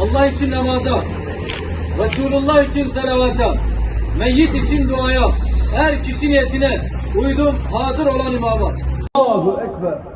Allah için namaza, Resulullah için salavata, meyyit için duaya, her kişi niyetine uydum hazır olan imama. Allahu Ekber.